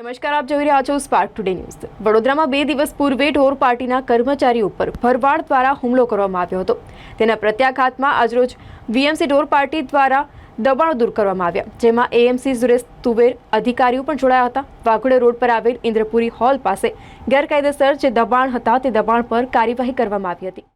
નમસ્કાર, આપ જોઈ રહ્યા છો સ્પાર્ક ટુડે ન્યૂઝ વડોદરામાં બે દિવસ પૂર્વે ઢોર પાર્ટીના કર્મચારી ઉપર ભરવાડ દ્વારા હુમલો કરવામાં આવ્યો હતો. તેના પ્રત્યાઘાતમાં આજરોજ વીએમસી ઢોર પાર્ટી દ્વારા દબાણો દૂર કરવામાં આવ્યા, જેમાં એએમસી સુરેશ તુવેર અધિકારીઓ પણ જોડાયા હતા. વાઘોડે રોડ પર આવેલ ઇન્દ્રપુરી હોલ પાસે ગેરકાયદેસર જે દબાણ હતા તે દબાણ પર કાર્યવાહી કરવામાં આવી હતી.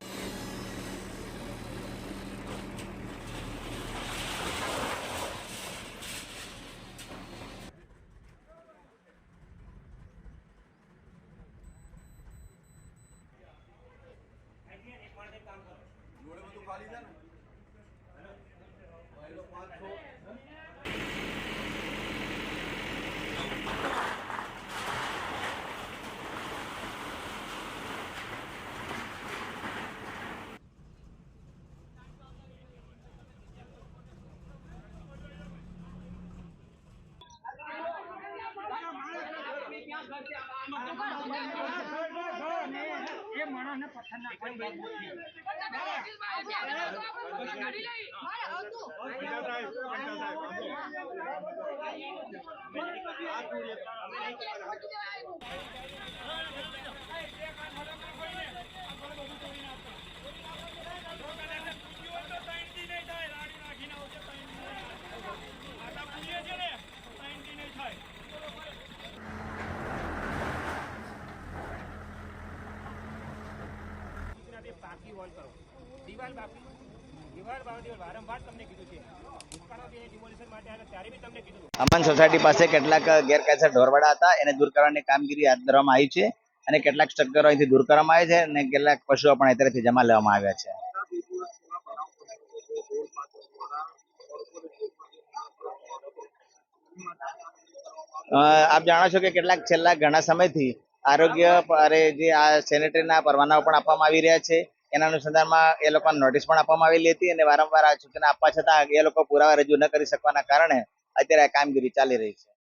ગુજરાતી પાકી વોલ કરો. દિવાલ દિવાલ બાકી વારંવાર તમને કીધું છે. અમન સોસાયટી પાસે કેટલાક ગેરકાયદેસર ઢોરવાડા હતા. એને દૂર કરવાની કામગીરી હાથ ધરવામાં આવી છે અને કેટલાક સ્ટ્રક્ચરો અહીંથી દૂર કરવામાં આવે છે અને કેટલાક પશુઓ પણ અત્યારેથી જમા લેવામાં આવ્યા છે. આપ જાણો છો કે કેટલાક છેલ્લા ઘણા સમયથી આરોગ્ય અરે જે આ સેનેટરીના પરવાનાઓ પણ આપવામાં આવી રહ્યા છે. એના અનુસંધાનમાં એ લોકોને નોટિસ પણ આપવામાં આવેલી હતી અને વારંવાર આ સૂચના આપવા છતાં એ લોકો પુરાવા રજૂ ન કરી શકવાના કારણે અત્યારે આ કામગીરી ચાલી રહી છે.